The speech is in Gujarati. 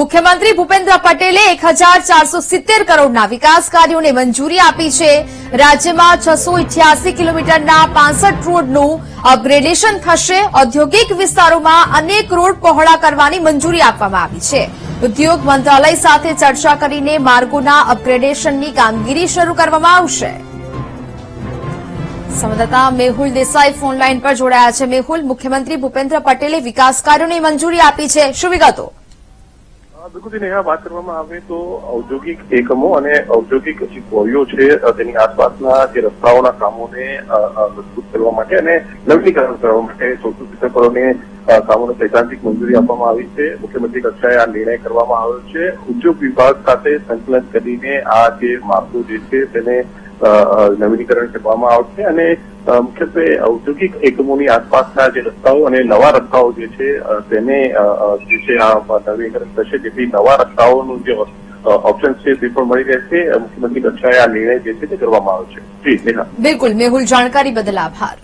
મુખ્યમંત્રી ભૂપેન્દ્ર પટેલે એક હજાર ચારસો સિત્તેર કરોડના વિકાસ કાર્યોને મંજૂરી આપી છે. રાજ્યમાં છસો ઇઠ્યાસી કિલોમીટરના પાંસઠ રોડનું અપગ્રેડેશન થશે. ઔદ્યોગિક વિસ્તારોમાં અનેક રોડ પહોળા કરવાની મંજૂરી આપવામાં આવી છે. ઉદ્યોગ મંત્રાલય સાથે ચર્ચા કરીને માર્ગોના અપગ્રેડેશનની કામગીરી શરૂ કરવામાં આવશે. સંવાદદાતા મેહુલ દેસાઈ ફોનલાઈન પર જોડાયા છે. મેહુલ, મુખ્યમંત્રી ભૂપેન્દ્ર પટેલે વિકાસ કાર્યોની મંજૂરી આપી છે. શું વિગતો? બિલકુલ નેહા વાત કરવામાં આવે તો ઔદ્યોગિક એકમો અને ઔદ્યોગિક જે કોરીઓ છે તેની આસપાસના જે રસ્તાઓના કામોને મજબૂત કરવા માટે અને નવીનીકરણ કરવા માટે સૌથી સિત્તેર કરોડની કામોને સૈદ્ધાંતિક મંજૂરી આપવામાં આવી છે. મુખ્યમંત્રી કક્ષાએ આ નિર્ણય કરવામાં આવ્યો છે. ઉદ્યોગ વિભાગ સાથે સંકલન કરીને આ જે માળખું જે છે, તેને નવીનીકરણ કરવામાં આવશે અને મુખ્યત્વે ઔદ્યોગિક એકમોની આસપાસના જે રસ્તાઓ અને નવા રસ્તાઓ જે છે તેને જે છે આ નવીનીકરણ થશે, જેથી નવા રસ્તાઓનું જે ઓપ્શન છે તે પણ મળી રહેશે. મુખ્યમંત્રી કક્ષાએ આ નિર્ણય જે છે તે કરવામાં આવ્યો છે. બિલકુલ. મેહુલ, જાણકારી બદલ આભાર.